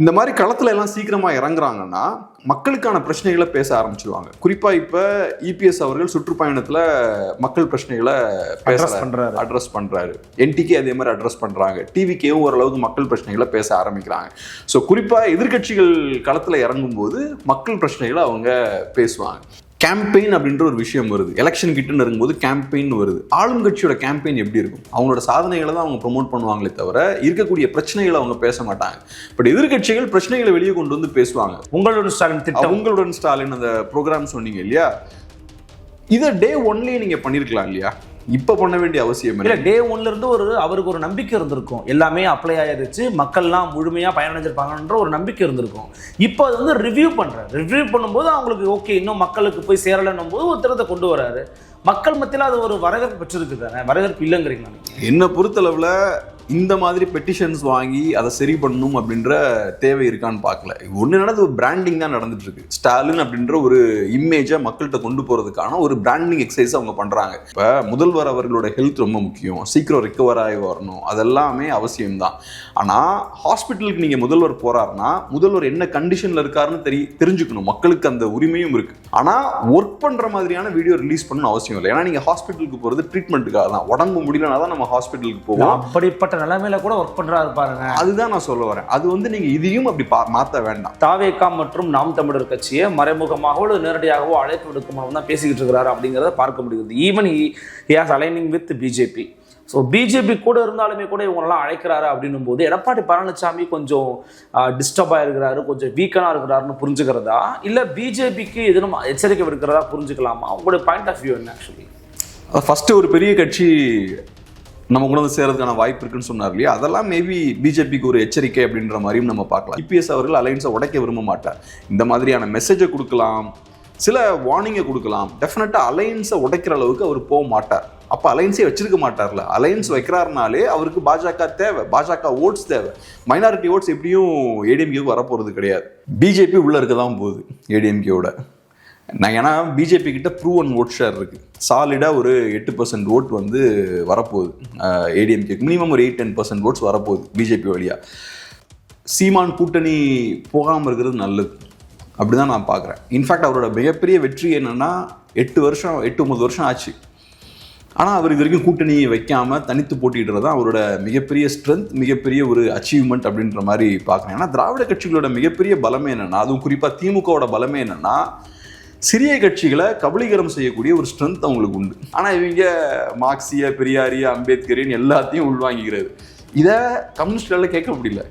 இந்த மாதிரி களத்துல எல்லாம் சீக்கிரமா இறங்குறாங்கன்னா மக்களுக்கான பிரச்சனைகளை பேச ஆரம்பிச்சிருவாங்க. குறிப்பா இப்ப இபிஎஸ் அவர்கள் சுற்றுப்பயணத்துல மக்கள் பிரச்சனைகளை Address பண்றாரு. அட்ரஸ் பண்றாரு. என்டிகே அதே மாதிரி அட்ரஸ் பண்றாங்க. டிவிக்கேவும் ஓரளவுக்கு மக்கள் பிரச்சனைகளை பேச ஆரம்பிக்கிறாங்க. ஸோ குறிப்பா எதிர்க்கட்சிகள் களத்துல இறங்கும்போது மக்கள் பிரச்சனைகளை அவங்க பேசுவாங்க. கேம்பெயின் அப்படின்ற ஒரு விஷயம் வருது. எலெக்ஷன் கிட்ட நெருங்கும்போது கேம்பெயின் வருது. ஆளுங்கட்சியோட கேம்பெயின் எப்படி இருக்கும்? அவங்களோட சாதனைகளை தான் அவங்க ப்ரொமோட் பண்ணுவாங்களே தவிர இருக்கக்கூடிய பிரச்சனைகளை அவங்க பேச மாட்டாங்க. பட் எதிர்க்கட்சிகள் பிரச்சனைகளை வெளியே கொண்டு வந்து பேசுவாங்க. உங்களுடன் ஸ்டாலின் திட்டம். உங்களுடன் ஸ்டாலின் அந்த ப்ரோக்ராம் சொன்னீங்க இல்லையா? இதை டே ஒன்லயே நீங்க பண்ணிருக்கலாம் இல்லையா? இப்ப பண்ண வேண்டிய அவசியம் இல்ல டே ஒன்ல இருந்து ஒரு அவருக்கு ஒரு நம்பிக்கை இருந்திருக்கும். எல்லாமே அப்ளை ஆயிருச்சு மக்கள்லாம் முழுமையா பயனடைஞ்சிருப்பாங்கன்ற ஒரு நம்பிக்கை இருந்திருக்கும். இப்போ அது வந்து ரிவ்யூ பண்றாரு ரிவ்யூ பண்ணும்போது அவங்களுக்கு ஓகே இன்னும் மக்களுக்கு போய் சேரலைன்னும் போது ஒரு திறத்தை கொண்டு வராரு. மக்கள் மத்தியில் அது ஒரு வரவேற்பு பெற்றிருக்கு தானே வரவேற்பு இல்லைங்கிறீங்களா நீங்க? என்ன பொறுத்தளவுல இந்த மாதிரி பெட்டிஷன்ஸ் வாங்கி அதை சரி பண்ணணும் அப்படின்ற தேவை இருக்கான்னு பார்க்கல. ஒன்று என்னது ஒரு பிராண்டிங் தான் நடந்துட்டு இருக்கு ஸ்டாலின் அப்படின்ற ஒரு இமேஜை மக்கள்கிட்ட கொண்டு போகிறதுக்கான ஒரு பிராண்டிங் எக்ஸசைஸ் அவங்க பண்ணுறாங்க இப்போ முதல்வர் அவர்களோட ஹெல்த் ரொம்ப முக்கியம். சீக்கிரம் ரிக்கவர் ஆகி வரணும். அதெல்லாமே அவசியம்தான். ஆனால் ஹாஸ்பிட்டலுக்கு நீங்கள் முதல்வர் போகிறாருன்னா முதல்வர் என்ன கண்டிஷனில் இருக்காருன்னு தெரி தெரிஞ்சுக்கணும். மக்களுக்கு அந்த உரிமையும் இருக்குது ஆனால் ஒர்க் பண்ணுற மாதிரியான வீடியோ ரிலீஸ் பண்ணணும் அவசியம் இல்லை. ஏன்னா நீங்கள் ஹாஸ்பிட்டலுக்கு போகிறது ட்ரீட்மெண்ட்டுக்காக தான் உடம்பு முடியலனா தான் நம்ம ஹாஸ்பிட்டலுக்கு போவோம். அப்படிப்பட்ட நிலைமையில கூட ஒர்க் பண்றாரு பாருங்க. அதுதான் நான் சொல்ல வரேன். அது வந்து நீங்கள் இதையும் அப்படி பா மாற்ற வேண்டாம். தாவேகா மற்றும் நாம் தமிழர் கட்சியை மறைமுகமாகவோ நேரடியாகவோ அழைப்பு விடுக்கும் மூலம் தான் பேசிக்கிட்டு இருக்கிறாரு அப்படிங்கிறத பார்க்க முடியுது. Even he's aligning with BJP so BJP கூட இருந்தாலுமே கூட இவங்களெல்லாம் அழைக்கிறாரு அப்படின்னும் போது எடப்பாடி பழனிசாமி கொஞ்சம் டிஸ்டர்பாக இருக்கிறாரு கொஞ்சம் வீக்கனாக இருக்கிறாருன்னு புரிஞ்சுக்கிறதா? இல்லை பிஜேபிக்கு எதுவும் எச்சரிக்கை விடுக்கிறதா புரிஞ்சுக்கலாமா? உங்களுடைய பாயிண்ட் ஆஃப் வியூ என்ன ஆக்சுவலி ஃபர்ஸ்ட் ஒரு பெரிய கட்சி நம்ம கூட வந்து சேர்றதுக்கான வாய்ப்பு இருக்குன்னு சொன்னார் இல்லையா? அதெல்லாம் மேபி பிஜேபிக்கு ஒரு எச்சரிக்கை அப்படின்ற மாதிரியும் நம்ம பார்க்கலாம். இபிஎஸ் அவர்கள் அலைன்ஸை உடைக்க விரும்ப மாட்டார். இந்த மாதிரியான மெசேஜை கொடுக்கலாம். சில வார்னிங்கை கொடுக்கலாம். டெஃபினட்டாக அலைன்ஸை உடைக்கிற அளவுக்கு அவர் போக மாட்டார். அப்போ அலைன்ஸே வச்சிருக்க மாட்டார்ல. அலைன்ஸ் வைக்கிறாருனாலே அவருக்கு பாஜக தேவை. பாஜக ஓட்ஸ் தேவை. மைனாரிட்டி ஓட்ஸ் எப்படியும் ஏடிஎம்கேவுக்கு வரப்போகிறது கிடையாது. பிஜேபி உள்ளே இருக்க தான் போகுது ஏடிஎம்கேவோட நான் ஏன்னா பிஜேபி கிட்ட ப்ரூவன் ஓட் ஷேர் இருக்கு. சாலிடாக ஒரு எட்டு பர்சன்ட் ஓட் வந்து வரப்போகுது. ஏடிஎம்கே மினிமம் ஒரு எயிட் டென் பர்சன்ட் ஓட்ஸ் வரப்போகுது பிஜேபி வழியாக சீமான் கூட்டணி போகாமல் இருக்கிறது நல்லது. அப்படி தான் நான் பார்க்குறேன். இன்ஃபேக்ட் அவரோட மிகப்பெரிய வெற்றி என்னென்னா எட்டு வருஷம் எட்டு ஒம்பது வருஷம் ஆச்சு. ஆனால் அவர் இது வரைக்கும் கூட்டணி வைக்காம தனித்து போட்டிடுறது தான் அவரோட மிகப்பெரிய ஸ்ட்ரென்த் மிகப்பெரிய ஒரு அச்சீவ்மெண்ட் அப்படின்ற மாதிரி பார்க்குறேன். ஏன்னா திராவிட கட்சிகளோட மிகப்பெரிய பலமே என்னென்னா அதுவும் குறிப்பாக திமுகவோட பலமே என்னென்னா சிறிய கட்சிகளை கபலீகரம் செய்யக்கூடிய ஒரு ஸ்ட்ரென்த் அவங்களுக்கு உண்டு. ஆனால் இவங்க மார்க்சிய பெரியாரிய அம்பேத்கரின் எல்லாத்தையும் உள்வாங்கிக்கிறது இதை கம்யூனிஸ்டால கேட்க முடியல.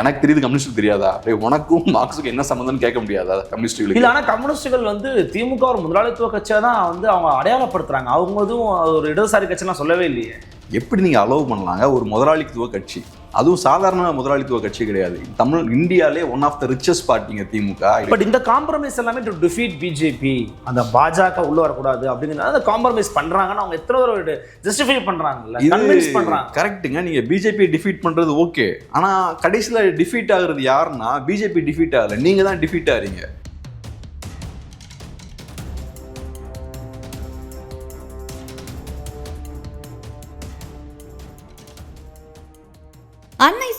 எனக்கு தெரியுது கம்யூனிஸ்ட் தெரியாதா? டேய், உனக்கும் மார்க்ஸுக்கும் என்ன சம்மந்தம்னு கேட்க முடியாதா கம்யூனிஸ்டுகளுக்கு? இல்ல ஆனா கம்யூனிஸ்டுகள் வந்து திமுக ஒரு முதலாளித்துவ கட்சியா தான் வந்து அவங்க அடையாளப்படுத்துறாங்க. அவங்க எதுவும் ஒரு இடதுசாரி கட்சிலாம் சொல்லவே இல்லையே. எப்படி நீங்க அலோவ் பண்ணலாங்க? ஒரு முதலாளித்துவ கட்சி. அதுவும் சாதாரண முதலாளித்துவ கட்சி கிடையாது. தமிழ் இந்தியாலே ஒன் ஆஃப் த ரிச்சஸ்ட் பார்ட்டிங்க திமுக. பட் இந்த காம்ப்ரமைஸ் எல்லாமே டு டிஃபீட் பிஜேபி அந்த பாஜக உள்ள வரக்கூடாது அப்படிங்கிறது அந்த காம்ப்ரமைஸ் பண்றாங்கன்னு அவங்க எத்தனை தடவை ஜஸ்டிஃபை பண்றாங்கல்ல? கன்வின்ஸ் பண்றாங்க. கரெக்ட்டுங்க நீங்க பிஜேபி டிஃபீட் பண்றது ஓகே ஆனா கடைசியில டிஃபீட் ஆகுறது யாருன்னா பிஜேபி டிஃபீட் ஆகல. நீங்க தான் டிஃபீட் ஆறீங்க.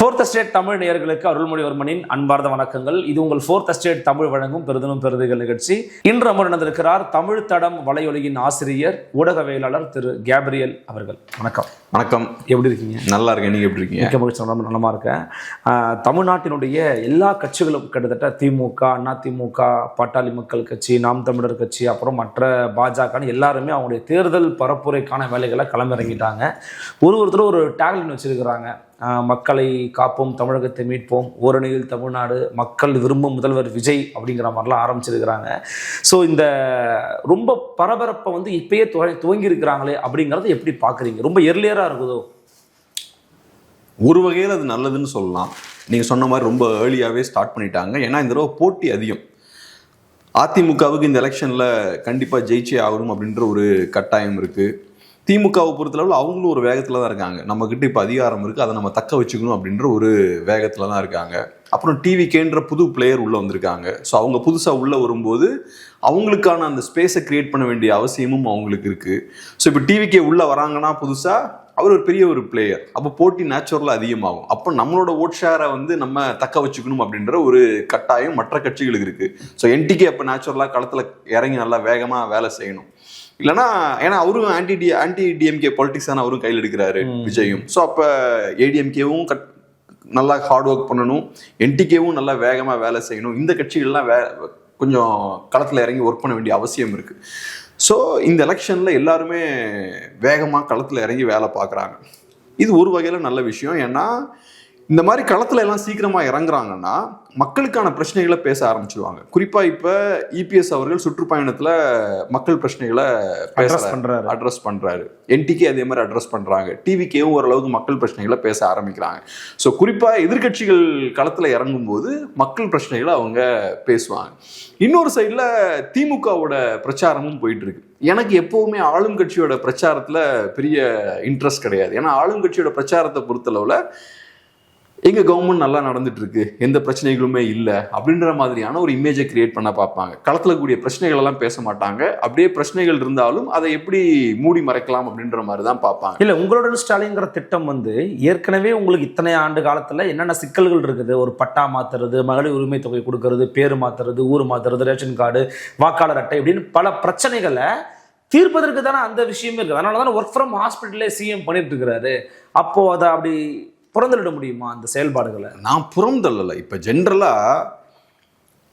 fourth state Tamil நேயர்களுக்கு அருள்மொழிவர்மனின் அன்பார்ந்த வணக்கங்கள். இது உங்கள் ஃபோர்த் ஸ்டேட் தமிழ் வழங்கும் பெருதனும் பெருதுகள் நிகழ்ச்சி. இன்று அமர்ந்திருக்கிறார் தமிழ் தடம் வலையொலியின் ஆசிரியர் ஊடகவியலாளர் திரு கேப்ரியல் அவர்கள். வணக்கம். வணக்கம். எப்படி இருக்கீங்க? நல்லா இருக்கேன். நீங்க எப்படி இருக்கீங்க? மிக்க மகிழ்ச்சி. ரொம்ப நலமா இருக்கேன். தமிழ்நாட்டினுடைய எல்லா கட்சிகளும் கிட்டத்தட்ட திமுக அண்ணா திமுக பாட்டாளி மக்கள் கட்சி நாம் தமிழர் கட்சி அப்புறம் மற்ற பாஜகன்னு எல்லாருமே அவங்களுடைய தேர்தல் பரப்புரைக்கான வேலைகளை களமிறங்கிட்டாங்க. ஒரு ஒருத்தர் ஒரு டேக்லைன் வச்சிருக்கிறாங்க. மக்களை காப்போம் தமிழகத்தை மீட்போம். ஓரணியில் தமிழ்நாடு மக்கள் விரும்பும் முதல்வர் விஜய் அப்படிங்கிற மாதிரிலாம் ஆரம்பிச்சிருக்கிறாங்க. ஸோ இந்த ரொம்ப பரபரப்பை வந்து இப்பயே துவங்கி இருக்கிறாங்களே அப்படிங்கிறத எப்படி பார்க்குறீங்க? ரொம்ப எர்லியராக இருக்குதோ? ஒரு வகையில் அது நல்லதுன்னு சொல்லலாம். நீங்கள் சொன்ன மாதிரி ரொம்ப ஏர்லியாகவே ஸ்டார்ட் பண்ணிட்டாங்க. ஏன்னா இந்த தடவை போட்டி அதிகம். அதிமுகவுக்கு இந்த எலெக்ஷனில் கண்டிப்பாக ஜெயிச்சே ஆகணும் அப்படின்ற ஒரு கட்டாயம் இருக்குது திமுகவை பொறுத்தளவில் அவங்களும் ஒரு வேகத்தில் தான் இருக்காங்க. நம்மக்கிட்ட இப்போ அதிகாரம் இருக்குது அதை நம்ம தக்க வச்சுக்கணும் அப்படின்ற ஒரு வேகத்தில் தான் இருக்காங்க. அப்புறம் டிவிக்கேன்ற புது பிளேயர் உள்ளே வந்திருக்காங்க. ஸோ அவங்க புதுசாக உள்ளே வரும்போது அவங்களுக்கான அந்த ஸ்பேஸை க்ரியேட் பண்ண வேண்டிய அவசியமும் அவங்களுக்கு இருக்குது ஸோ இப்போ டிவிக்கே உள்ளே வராங்கன்னா புதுசாக அவர் ஒரு பெரிய ஒரு பிளேயர் அப்போ போட்டி நேச்சுரலாக அதிகமாகும். அப்போ நம்மளோட ஓட் ஷேரை வந்து நம்ம தக்க வச்சுக்கணும் அப்படின்ற ஒரு கட்டாயம் மற்ற கட்சிகளுக்கு இருக்குது ஸோ என்டிகே அப்போ நேச்சுரலாக களத்தில் இறங்கி நல்லா வேகமாக வேலை செய்யணும். இல்லைன்னா ஏன்னா அவரும் anti D anti DMK politics தானே அவரும் கையில் எடுக்கிறாரு விஜயும். ஸோ அப்போ ஏடிஎம்கேவும் கட் நல்லா ஹார்ட் ஒர்க் பண்ணணும் என்டிகேவும் நல்லா வேகமாக வேலை செய்யணும் இந்த கட்சிகள்லாம் வே கொஞ்சம் களத்தில் இறங்கி ஒர்க் பண்ண வேண்டிய அவசியம் இருக்குது ஸோ இந்த எலெக்ஷனில் எல்லாருமே வேகமாக களத்தில் இறங்கி வேலை பார்க்குறாங்க. இது ஒரு வகையில் நல்ல விஷயம். ஏன்னா இந்த மாதிரி களத்துல எல்லாம் சீக்கிரமா இறங்குறாங்கன்னா மக்களுக்கான பிரச்சனைகளை பேச ஆரம்பிச்சிருவாங்க. குறிப்பா இப்ப இபிஎஸ் அவர்கள் சுற்றுப்பயணத்துல மக்கள் பிரச்சனைகளை Address பண்றாரு. அட்ரஸ் பண்றாரு. என்டிகே அதே மாதிரி அட்ரஸ் பண்றாங்க. டிவிக்கேவும் ஓரளவுக்கு மக்கள் பிரச்சனைகளை பேச ஆரம்பிக்கிறாங்க. ஸோ குறிப்பா எதிர்க்கட்சிகள் களத்துல இறங்கும்போது மக்கள் பிரச்சனைகளை அவங்க பேசுவாங்க. இன்னொரு சைடுல திமுகவோட பிரச்சாரமும் போயிட்டு இருக்கு எனக்கு எப்பவுமே ஆளும் கட்சியோட பிரச்சாரத்துல பெரிய இன்ட்ரெஸ்ட் கிடையாது. ஏன்னா ஆளும் கட்சியோட பிரச்சாரத்தை பொறுத்தளவுல எங்கள் கவர்மெண்ட் நல்லா நடந்துட்டு இருக்கு எந்த பிரச்சனைகளுமே இல்லை அப்படின்ற மாதிரியான ஒரு இமேஜை கிரியேட் பண்ண பார்ப்பாங்க. களத்தில் கூடிய பிரச்சனைகள் எல்லாம் பேச மாட்டாங்க. அப்படியே பிரச்சனைகள் இருந்தாலும் அதை எப்படி மூடி மறைக்கலாம் அப்படின்ற மாதிரி தான் பார்ப்பாங்க. இல்லை உங்களோட ஸ்டாலின்ங்கிற திட்டம் வந்து ஏற்கனவே உங்களுக்கு இத்தனை ஆண்டு காலத்தில் என்னென்ன சிக்கல்கள் இருக்குது? ஒரு பட்டா மாத்துறது மகளிர் உரிமை தொகை கொடுக்கறது பேர் மாத்துறது ஊர் மாத்துறது ரேஷன் கார்டு வாக்காளர் அட்டை இப்படின்னு பல பிரச்சனைகளை தீர்ப்பதற்கு தானே அந்த விஷயமே இருக்குது அதனால தானே ஒர்க் ஃப்ரம் ஹாஸ்பிட்டலே சிஎம் பண்ணிட்டு இருக்கிறாரு. அப்போது அதை அப்படி புறந்தளிட முடியுமா அந்த செயல்பாடுகளை? நான் புறம் தள்ளல இப்ப ஜென்ரலா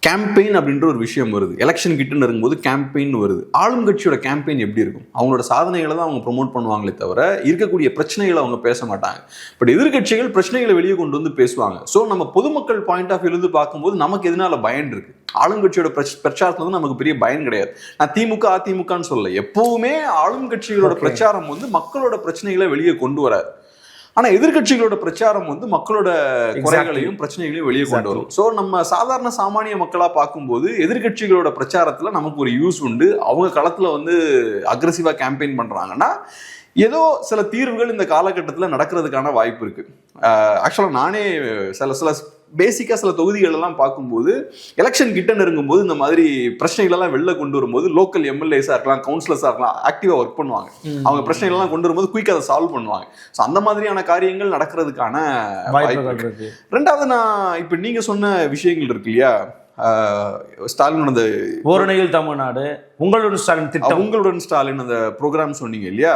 கேம்பெயின் அப்படின்ற ஒரு விஷயம் வருது. எலெக்ஷன் கிட்ட நெருங்கும்போது கேம்பெயின் வருது. ஆளும் கட்சியோட கேம்பெயின் எப்படி இருக்கும்? அவங்களோட சாதனைகளை தான் அவங்க ப்ரொமோட் பண்ணுவாங்களே தவிர இருக்கக்கூடிய பிரச்சனைகளை அவங்க பேச மாட்டாங்க. பட் எதிர்க்கட்சிகள் பிரச்சனைகளை வெளியே கொண்டு வந்து பேசுவாங்க. ஸோ நம்ம பொதுமக்கள் பாயிண்ட் ஆஃப் இருந்து பார்க்கும்போது நமக்கு எதனால பயன் இருக்கு? ஆளுங்கட்சியோட பிரச்- பிரச்சாரத்துல வந்து நமக்கு பெரிய பயன் கிடையாது. நான் திமுக அதிமுகன்னு சொல்லல. எப்பவுமே ஆளும் கட்சிகளோட. பிரச்சாரம் வந்து மக்களோட பிரச்சனைகளை வெளியே கொண்டு வராது. ஆனா எதிர்க்கட்சிகளோட பிரச்சாரம் வந்து மக்களோட குறைகளையும் பிரச்சனைகளையும் வெளியே கொண்டு வரும். சோ நம்ம சாதாரண சாமானிய மக்களா பார்க்கும்போது எதிர்க்கட்சிகளோட பிரச்சாரத்துல நமக்கு ஒரு யூஸ் உண்டு. அவங்க களத்துல வந்து அக்ரஸிவா கேம்பெயின் பண்றாங்கன்னா ஏதோ சில தீர்வுகள் இந்த காலகட்டத்தில் நடக்கிறதுக்கான வாய்ப்பு இருக்கு. ஆக்சுவலாக நானே சில சில பேசிக்காக சில தொகுதிகள் எல்லாம் பார்க்கும்போது எலெக்ஷன் கிட்ட நெருங்கும்போது இந்த மாதிரி பிரச்சனைகள் எல்லாம் வெளில கொண்டு வரும்போது லோக்கல் எம்எல்ஏஸாக இருக்கலாம் கவுன்சிலர்ஸாக இருக்கலாம் ஆக்டிவாக ஒர்க் பண்ணுவாங்க. அவங்க பிரச்சனைகள் எல்லாம் கொண்டு வரும்போது குயிக்காக அதை சால்வ் பண்ணுவாங்க. ஸோ அந்த மாதிரியான காரியங்கள் நடக்கிறதுக்கான வாய்ப்பு ரெண்டாவது நான் இப்போ நீங்க சொன்ன விஷயங்கள் இருக்கு இல்லையா? ஸ்டாலின் அந்த ஓரணியில் தமிழ்நாடு உங்களோட ஸ்டாலின் திட்டம். உங்களுடன் ஸ்டாலின் அந்த ப்ரோக்ராம் சொன்னீங்க இல்லையா?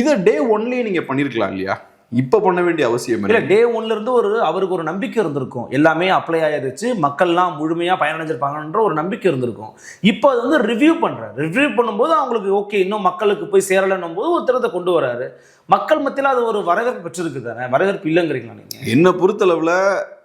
இதை டே ஒன்லயே நீங்க பண்ணிருக்கலாம் இல்லையா? இப்ப பண்ண வேண்டிய அவசியம் இல்ல டே ஒன்ல இருந்து ஒரு அவருக்கு ஒரு நம்பிக்கை இருந்திருக்கும். எல்லாமே அப்ளை ஆயிருச்சு மக்கள்லாம் முழுமையா பயனடைஞ்சிருப்பாங்கன்ற ஒரு நம்பிக்கை இருந்திருக்கும். இப்போ அது வந்து ரிவ்யூ பண்றாரு. ரிவ்யூ பண்ணும்போது அவங்களுக்கு ஓகே இன்னும் மக்களுக்கு போய் சேரலன்னும் போது ஒரு திட்டத்தை கொண்டு வராரு. மக்கள் மத்தியில அது ஒரு வரவேற்பு பெற்றிருக்கு தானே வரவேற்பு இல்லைங்கிறீங்களா நீங்க? என்ன பொறுத்தளவுல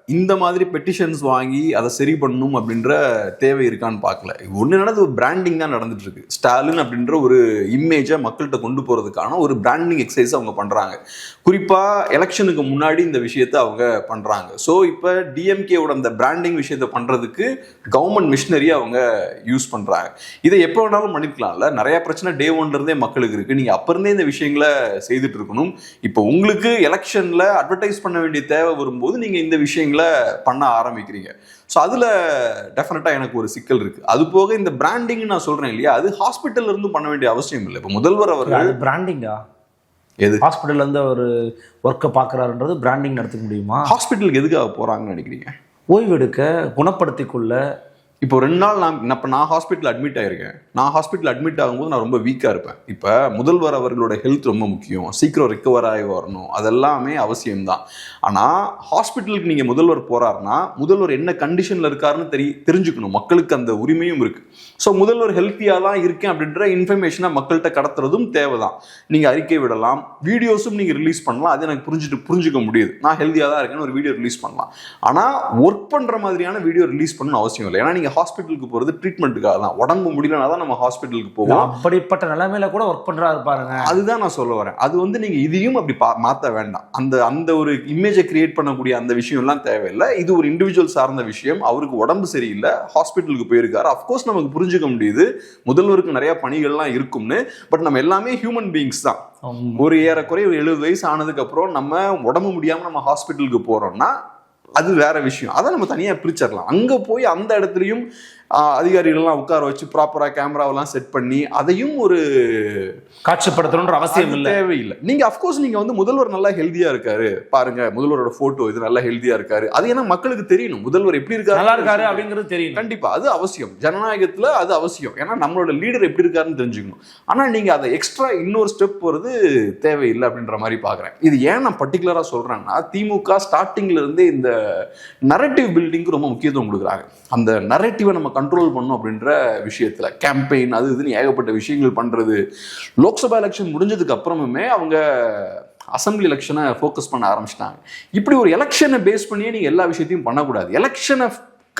இந்த மாதிரி பெட்டிஷன்ஸ் வாங்கி அதை சரி பண்ணணும் அப்படின்ற தேவை இருக்கான்னு பார்க்கல. ஒன்று நடந்தது ஒரு பிராண்டிங் தான் நடந்துட்டு இருக்கு ஸ்டாலின் அப்படின்ற ஒரு இமேஜை மக்கள்கிட்ட கொண்டு போகிறதுக்கான ஒரு பிராண்டிங் எக்ஸசைஸ் அவங்க பண்ணுறாங்க குறிப்பாக எலெக்ஷனுக்கு முன்னாடி இந்த விஷயத்தை அவங்க பண்ணுறாங்க ஸோ இப்போ டிஎம்கேவோட அந்த பிராண்டிங் விஷயத்தை பண்ணுறதுக்கு கவர்மெண்ட் மிஷினரி அவங்க யூஸ் பண்ணுறாங்க இதை எப்போ வேணாலும் பண்ணிக்கலாம்ல நிறையா பிரச்சனை டே ஒன்ல மக்களுக்கு இருக்குது நீங்கள் அப்போருந்தே இந்த விஷயங்களை செய்துட்டு இருக்கணும். இப்போ உங்களுக்கு எலெக்ஷனில் அட்வர்டைஸ் பண்ண வேண்டிய தேவை வரும்போது நீங்கள் இந்த விஷயங்களை பண்ண ஆரம்பிக்கிறீங்க. ஸோ அதுல டெஃபினட்டா எனக்கு ஒரு சிக்கல் இருக்கு. அது போக இந்த பிராண்டிங் நான் சொல்றேன் இல்லையா? அது ஹாஸ்பிட்டல்ல இருந்து பண்ண வேண்டிய அவசியம் இல்லை. இப்போ முதல்வர் அவர்கள் அது பிராண்டிங்கா எது? ஹாஸ்பிட்டல்ல இருந்து ஒரு ஒர்க்கை பார்க்குறாருன்றது பிராண்டிங் நடத்த முடியுமா? ஹாஸ்பிட்டலுக்கு எதுக்காக போறாங்கன்னு நினைக்கிறீங்க? ஓய்வு எடுக்க குணப்படுத்திக் கொள்ள இப்போ ரெண்டு நாள் நான் இப்போ நான் ஹாஸ்பிட்டல் அட்மிட் ஆகிருக்கேன் நான் ஹாஸ்பிட்டல் அட்மிட் ஆகும்போது நான் ரொம்ப வீக்காக இருப்பேன். இப்போ முதல்வர் அவர்களோட ஹெல்த் ரொம்ப முக்கியம். சீக்கிரம் ரிக்கவர் ஆகி வரணும். அதெல்லாமே அவசியம்தான். ஆனால் ஹாஸ்பிட்டலுக்கு நீங்கள் முதல்வர் போகிறாருன்னா முதல்வர் என்ன கண்டிஷனில் இருக்காருன்னு தெரி தெரிஞ்சுக்கணும். மக்களுக்கு அந்த உரிமையும் இருக்குது ஸோ முதல்வர் ஹெல்த்தியாக தான் இருக்கேன் அப்படின்ற இன்ஃபர்மேஷனை மக்கள்கிட்ட கடத்துறதும் தேவை தான் நீங்கள் அறிக்கை விடலாம். வீடியோஸும் நீங்கள் ரிலீஸ் பண்ணலாம். அது எனக்கு புரிஞ்சுட்டு புரிஞ்சுக்க முடியுது. நான் ஹெல்த்தியாக தான் இருக்கேன்னு ஒரு வீடியோ ரிலீஸ் பண்ணலாம். ஆனால் ஒர்க் பண்ணுற மாதிரியான வீடியோ ரிலீஸ் பண்ணணும் அவசியம் இல்லை. ஏன்னா நீங்கள் ஹாஸ்பிட்டலுக்கு போகிறது ட்ரீட்மெண்ட்டுக்காக தான். உடம்பு முடியலனா தான் நம்ம ஹாஸ்பிட்டலுக்கு போவோம். அப்படிப்பட்ட நிலைமையில கூட ஒர்க் பண்றாரு பாருங்க. அதுதான் நான் சொல்ல வரேன். அது வந்து நீங்க இதையும் அப்படி பா மாத்த வேண்டாம். அந்த அந்த ஒரு இமேஜை கிரியேட் பண்ணக்கூடிய அந்த விஷயம்லாம் தேவையில்லை. இது ஒரு இண்டிவிஜுவல் சார்ந்த விஷயம். அவருக்கு உடம்பு சரியில்லை. ஹாஸ்பிட்டலுக்கு போயிருக்காரு. அஃப்கோர்ஸ் நமக்கு புரிஞ்சுக்க முடியுது. முதல்வருக்கு நிறைய பணிகள்லாம் இருக்கும்னு. பட் நம்ம எல்லாமே ஹியூமன் பீயிங்ஸ் தான். ஒரு ஏறக்குறைய ஒரு எழுபது வயசு ஆனதுக்கு அப்புறம் நம்ம உடம்பு முடியாம நம்ம ஹாஸ்பிட்டலுக்கு போறோம்னா அது வேற விஷயம். அதை நம்ம தனியாக பிரிச்சிடலாம். அங்கே போய் அந்த இடத்துலையும் அதிகாரிகள்லாம் உட்கார வச்சு ப்ராப்பரா கேமராவெல்லாம் செட் பண்ணி அதையும் ஒரு காட்சிப்படுத்தணுன்ற அவசியம் இல்லை. தேவையில்லை. நீங்க அஃப்கோர்ஸ் நீங்க வந்து முதல்வர் நல்லா ஹெல்தியா இருக்காரு. பாருங்க முதல்வரோட போட்டோ இது நல்லா ஹெல்தியா இருக்காரு. அது ஏன்னா மக்களுக்கு தெரியணும். முதல்வர் எப்படி இருக்காரு? நல்லா இருக்காரு அப்படிங்கிறது தெரியும் கண்டிப்பா அது அவசியம். ஜனநாயகத்துல அது அவசியம். ஏன்னா நம்மளோட லீடர் எப்படி இருக்காருன்னு தெரிஞ்சுக்கணும். ஆனா நீங்க அதை எக்ஸ்ட்ரா இன்னொரு ஸ்டெப் போறது தேவையில்லை அப்படின்ற மாதிரி பாக்குறேன். இது ஏன் நான் பர்டிகுலரா சொல்றேன்னா திமுக ஸ்டார்டிங்ல இருந்தே இந்த நரேட்டிவ் பில்டிங்க்கு ரொம்ப முக்கியத்துவம் கொடுக்குறாங்க. அந்த நரேட்டிவை நம்ம கண்ட்ரோல் பண்ணும் அப்படின்ற விஷயத்துல. கேம்பெயின் அது இதுன்னு ஏகப்பட்ட விஷயங்கள் பண்றது. லோக்சபா எலெக்ஷன் முடிஞ்சதுக்கு அப்புறமுமே அவங்க அசம்பிளி எலெக்ஷனை ஃபோக்கஸ் பண்ண ஆரம்பிச்சிட்டாங்க. இப்படி ஒரு எலெக்ஷனை பேஸ் பண்ணியே நீங்க எல்லா விஷயத்தையும் பண்ணக்கூடாது. எலெக்ஷனை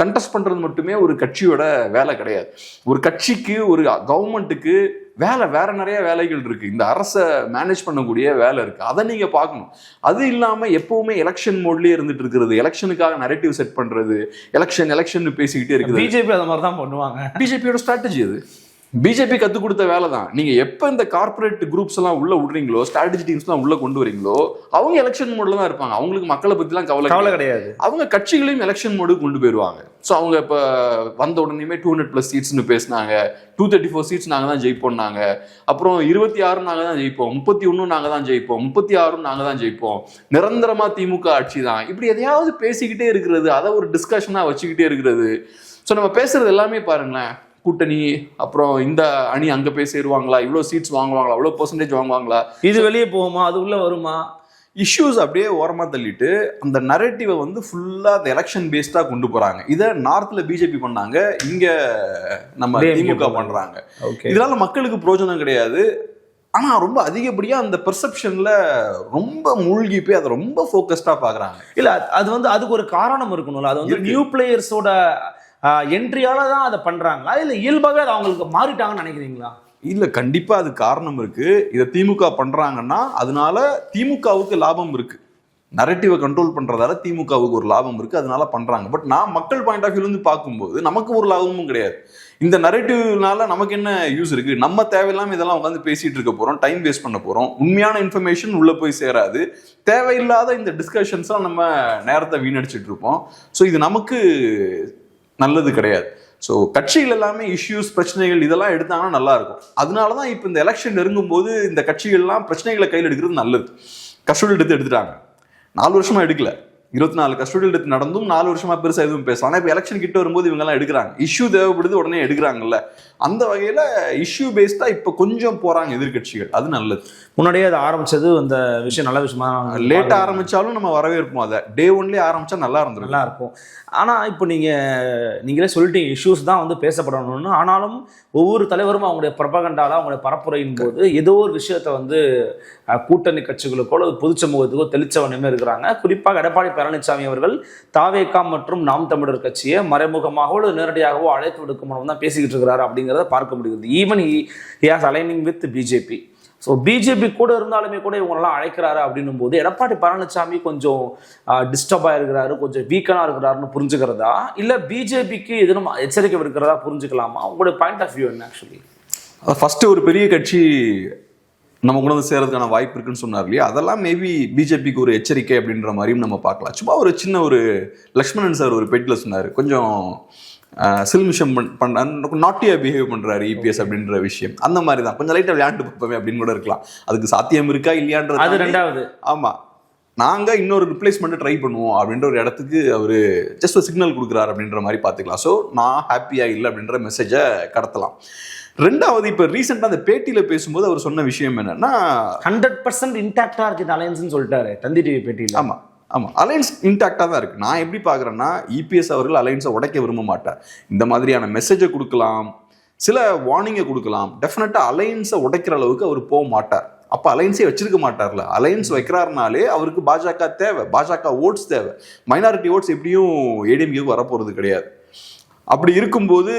கண்டெஸ்ட் பண்றது மட்டுமே ஒரு கட்சியோட வேலை கிடையாது. ஒரு கட்சிக்கு ஒரு கவர்மெண்ட்டுக்கு வேலை வேற நிறைய வேலைகள் இருக்கு. இந்த அரசை மேனேஜ் பண்ணக்கூடிய வேலை இருக்கு. அதை நீங்க பார்க்கணும். அது இல்லாம எப்பவுமே எலெக்ஷன் மோட்லயே இருந்துட்டு இருக்கிறது. எலெக்ஷனுக்காக நரேட்டிவ் செட் பண்றது. எலெக்ஷன் எலெக்ஷன் பேசிக்கிட்டே இருக்குது. பிஜேபி அதை மாதிரி தான் பண்ணுவாங்க. பிஜேபியோட ஸ்ட்ராட்டஜி அது. பிஜேபி கத்து கொடுத்த வேலை தான் நீங்க எப்ப இந்த கார்ப்பரேட் குரூப்ஸ் எல்லாம் உள்ள விடுறீங்களோ ஸ்ட்ராட்டஜி டீம்ஸ் எல்லாம் உள்ள கொண்டு வரீங்களோ அவங்க எலெக்ஷன் மோட்ல தான் இருப்பாங்க. அவங்களுக்கு மக்களை பத்தி எல்லாம் கவலை கவலை கிடையாது. அவங்க கட்சிகளையும் எலெக்ஷன் மோடுக்கு கொண்டு போயிருவாங்க. ஸோ அவங்க இப்போ வந்த உடனேயுமே டூ ஹண்ட்ரட் ப்ளஸ் சீட்ஸ்னு பேசினாங்க. டூ தேர்ட்டி ஃபோர் சீட்ஸ் நாங்கள் தான் ஜெயிப்போம்னாங்க அப்புறம் இருபத்தி ஆறு நாங்கள் தான் ஜெயிப்போம். முப்பத்தி ஒன்று நாங்கள் தான் ஜெயிப்போம். முப்பத்தி ஆறும் நாங்கள் தான் ஜெயிப்போம். நிரந்தரமாக திமுக ஆட்சி தான். இப்படி எதையாவது பேசிக்கிட்டே இருக்கிறது. அதை ஒரு டிஸ்கஷனாக வச்சுக்கிட்டே இருக்கிறது. ஸோ நம்ம பேசுறது எல்லாமே பாருங்களேன். கூட்டணி அப்புறம் இந்த அணி அங்கே போய் சேருவாங்களா? இவ்வளோ சீட்ஸ் வாங்குவாங்களா? இவ்வளோ பர்சன்டேஜ் வாங்குவாங்களா? இது வெளியே போகுமா? அது உள்ள வருமா? இஷ்யூஸ் அப்படியே ஓரமா தள்ளிட்டு அந்த நரேட்டிவை வந்து ஃபுல்லா அந்த எலெக்ஷன் பேஸ்டா கொண்டு போறாங்க. இதை நார்த்ல பிஜேபி பண்ணாங்க இங்க நம்ம திமுக ஓகே இதனால மக்களுக்கு பிரயோஜனம் கிடையாது. ஆனா ரொம்ப அதிகப்படியா அந்த பெர்செப்ஷன்ல ரொம்ப மூழ்கி போய் அதை ரொம்ப ஃபோக்கஸ்டா பாக்குறாங்க இல்ல அது- வந்து அதுக்கு ஒரு காரணம் இருக்கணும்ல. அது வந்து. நியூ பிளேயர்ஸோட என்ட்ரியால தான் அதை பண்றாங்களா? இல்ல இயல்பாகவே அது அவங்களுக்கு மாறிட்டாங்கன்னு நினைக்கிறீங்களா? இல்ல கண்டிப்பா அது காரணம் இருக்கு. இதை திமுக பண்றாங்கன்னா அதனால திமுகவுக்கு லாபம் இருக்கு. நரட்டிவை கண்ட்ரோல் பண்றதால திமுகவுக்கு ஒரு லாபம் இருக்கு. அதனால பண்றாங்க. பட் நான் மக்கள் பாயிண்ட் ஆஃப் வியூல பார்க்கும்போது நமக்கு ஒரு லாபமும் கிடையாது. இந்த நரேட்டிவ்னால நமக்கு என்ன யூஸ் இருக்கு? நம்ம தேவையில்லாம இதெல்லாம் உட்காந்து பேசிட்டு இருக்க போறோம் டைம் வேஸ்ட் பண்ண போறோம். உண்மையான இன்ஃபர்மேஷன் உள்ள போய் சேராது. தேவையில்லாத இந்த டிஸ்கஷன்ஸாக நம்ம நேரத்தை வீணடிச்சிட்டு இருப்போம். ஸோ இது நமக்கு நல்லது கிடையாது. ஸோ கட்சிகள் எல்லாமே இஷ்யூஸ் பிரச்சனைகள் இதெல்லாம் எடுத்தாங்கன்னா நல்லா இருக்கும் அதனால தான் இப்போ இந்த எலெக்ஷன் நெருங்கும் போது இந்த கட்சிகள்லாம் பிரச்சனைகளை கையில் எடுக்கிறது நல்லது. கஸ்டோடியல் எடுத்து எடுத்துட்டாங்க. நாலு வருஷமா எடுக்கல. இருபத்தி நாலு கஸ்டோடியல் எடுத்து நடந்தும் நாலு வருஷமா பெருசாக எதுவும் பேசலாம் ஆனால் இப்போ எலெக்ஷன் கிட்ட வரும்போது இவங்கெல்லாம் எடுக்கிறாங்க. இஷ்யூ தேவைப்படுது உடனே எடுக்கிறாங்கல்ல. அந்த வகையில இஷ்யூ பேஸ்டா இப்போ கொஞ்சம் போறாங்க எதிர்க்கட்சிகள். அது நல்லது. முன்னாடியே அது ஆரம்பிச்சது அந்த விஷயம் நல்ல விஷயமா நான் லேட்டா ஆரம்பிச்சாலும் நம்ம வரவேற்போம் அதை. டே ஒன்லயே ஆரம்பிச்சா நல்லா இருந்திருக்கும். நல்லா இருக்கும். ஆனா இப்போ நீங்க நீங்களே சொல்லிட்டீங்க இஷ்யூஸ் தான் வந்து பேசப்படணும்னு. ஆனாலும் ஒவ்வொரு தலைவரும் அவங்களுடைய பிரபகண்டால அவங்களுடைய பரப்புரையின் போது ஏதோ ஒரு விஷயத்தை வந்து கூட்டணி கட்சிகளுக்கோ அல்லது பொது சமூகத்துக்கோ தெளிச்சவனுமே இருக்கிறாங்க. குறிப்பாக எடப்பாடி பழனிசாமி அவர்கள் தாவேகா மற்றும் நாம் தமிழர் கட்சியை மறைமுகமாகவோ அல்லது நேரடியாகவோ அழைப்பு விடுக்கும் தான் பேசிக்கிட்டு இருக்கிறாரு அப்படிங்கிறத பார்க்க முடியுது. Even he has aligning with BJP so BJP கூட இருந்தாலுமே கூட இவங்களெல்லாம் அழைக்கிறாரு அப்படின்னும் போது எடப்பாடி பழனிசாமி கொஞ்சம் டிஸ்டர்ப் ஆயிருக்கிறாரு கொஞ்சம் வீக்கனாக இருக்கிறாருன்னு புரிஞ்சுக்கிறதா? இல்லை பிஜேபிக்கு எதுவும் எச்சரிக்கை விடுக்கிறதா புரிஞ்சுக்கலாமா? உங்களுடைய பாயிண்ட் ஆஃப் வியூ என்ன ஆக்சுவலி ஃபர்ஸ்ட் ஒரு பெரிய கட்சி நம்ம கொண்டு வந்து சேர்றதுக்கான வாய்ப்பு இருக்குன்னு சொன்னார் இல்லையா? அதெல்லாம் மேபி பிஜேபிக்கு ஒரு எச்சரிக்கை அப்படின்ற மாதிரியும் நம்ம பார்க்கலாம். சும்மா ஒரு சின்ன ஒரு லக்ஷ்மணன் சார் ஒரு பெட்டில் சொன்னார். கொஞ்சம் சில்மிஷம் பண்ண நாட்டியா பிஹேவ் பண்றாரு இபிஎஸ் அப்படின்ற விஷயம். அந்த மாதிரி தான் கொஞ்சம் லைட்டா விளையாண்டு பார்ப்போமே அப்படின்னு கூட இருக்கலாம். அதுக்கு சாத்தியம் இருக்கா அது இல்லையான்றது ரெண்டாவது. ஆமா. நாங்க இன்னொரு ரிப்ளேஸ்மெண்ட் ட்ரை பண்ணுவோம் அப்படின்ற ஒரு இடத்துக்கு அவரு ஜஸ்ட் ஒரு சிக்னல் கொடுக்குறாரு அப்படின்ற மாதிரி பார்த்துக்கலாம். ஸோ நான் ஹாப்பியா இல்லை அப்படின்ற மெசேஜை கடத்தலாம். ரெண்டாவது இப்போ ரீசெண்டாக அந்த பேட்டியில பேசும்போது அவர் சொன்ன விஷயம் என்னன்னா ஹண்ட்ரட் பர்சன்ட் இன்டாக்டா இருக்கு இந்த அலையன்ஸ்னு சொல்லிட்டாரு. தந்தி டிவி பேட்டியில. ஆமா. ஆமாம் அலைன்ஸ் இன்டாக்டாக தான் இருக்குது நான் எப்படி பார்க்குறேன்னா இபிஎஸ் அவர்கள் அலைன்ஸை உடைக்க விரும்ப மாட்டார். இந்த மாதிரியான மெசேஜை கொடுக்கலாம் சில வார்னிங்கை கொடுக்கலாம். டெஃபினட்டாக அலைன்ஸை உடைக்கிற அளவுக்கு அவர் போக மாட்டார். அப்போ அலைன்ஸே வச்சிருக்க மாட்டார்ல. அலைன்ஸ் வைக்கிறாருனாலே அவருக்கு பாஜக தேவை. பாஜக ஓட்ஸ் தேவை. மைனாரிட்டி ஓட்ஸ் எப்படியும் ஏடிஎம்கேக்கு வரப்போகிறது கிடையாது. அப்படி இருக்கும்போது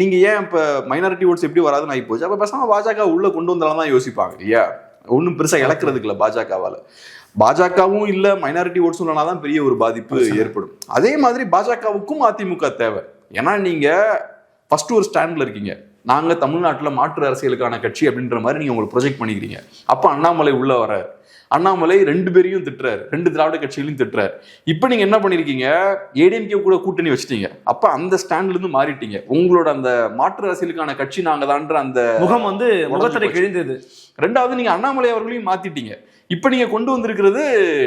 நீங்கள் ஏன் இப்போ மைனாரிட்டி ஓட்ஸ் எப்படி வராதுன்னு ஆகி போச்சு? அப்போ பேசாம பாஜக உள்ளே கொண்டு வந்தாலும் தான் யோசிப்பாங்க இல்லையா? ஒன்றும் பெருசா இழக்கிறதுக்கு இல்லை பாஜகவால. பாஜகவும் இல்ல மைனாரிட்டி இல்லைனா தான் பெரிய ஒரு பாதிப்பு ஏற்படும். அதே மாதிரி பாஜகவுக்கும் அதிமுக தேவை. ஏன்னா நீங்க ஃபர்ஸ்ட் ஒரு ஸ்டாண்ட்ல இருக்கீங்க. நாங்க தமிழ்நாட்டுல மாற்று அரசியலுக்கான கட்சி அப்படின்ற மாதிரி நீங்க உங்களுக்கு ப்ரொஜெக்ட் பண்ணிக்கிறீங்க. அப்ப அண்ணாமலை உள்ள வராரு அண்ணாமலை ரெண்டு பேரையும் திட்டுறாரு. ரெண்டு திராவிட கட்சிகளையும் திட்டுறாரு. இப்போ நீங்க என்ன பண்ணிருக்கீங்க? ஏடிஎம்கே கூட கூட்டணி வச்சிட்டீங்க. அப்ப அந்த ஸ்டாண்ட்ல இருந்து மாறிட்டீங்க. உங்களோட அந்த மாற்று அரசியலுக்கான கட்சி நாங்க தான்ற அந்த முகம் வந்து முகத்தடை கிழிந்தது. ரெண்டாவது நீங்கள் அண்ணாமலை அவர்களையும் மாற்றிட்டீங்க இப்போ நீங்கள் கொண்டு வந்திருக்கிறது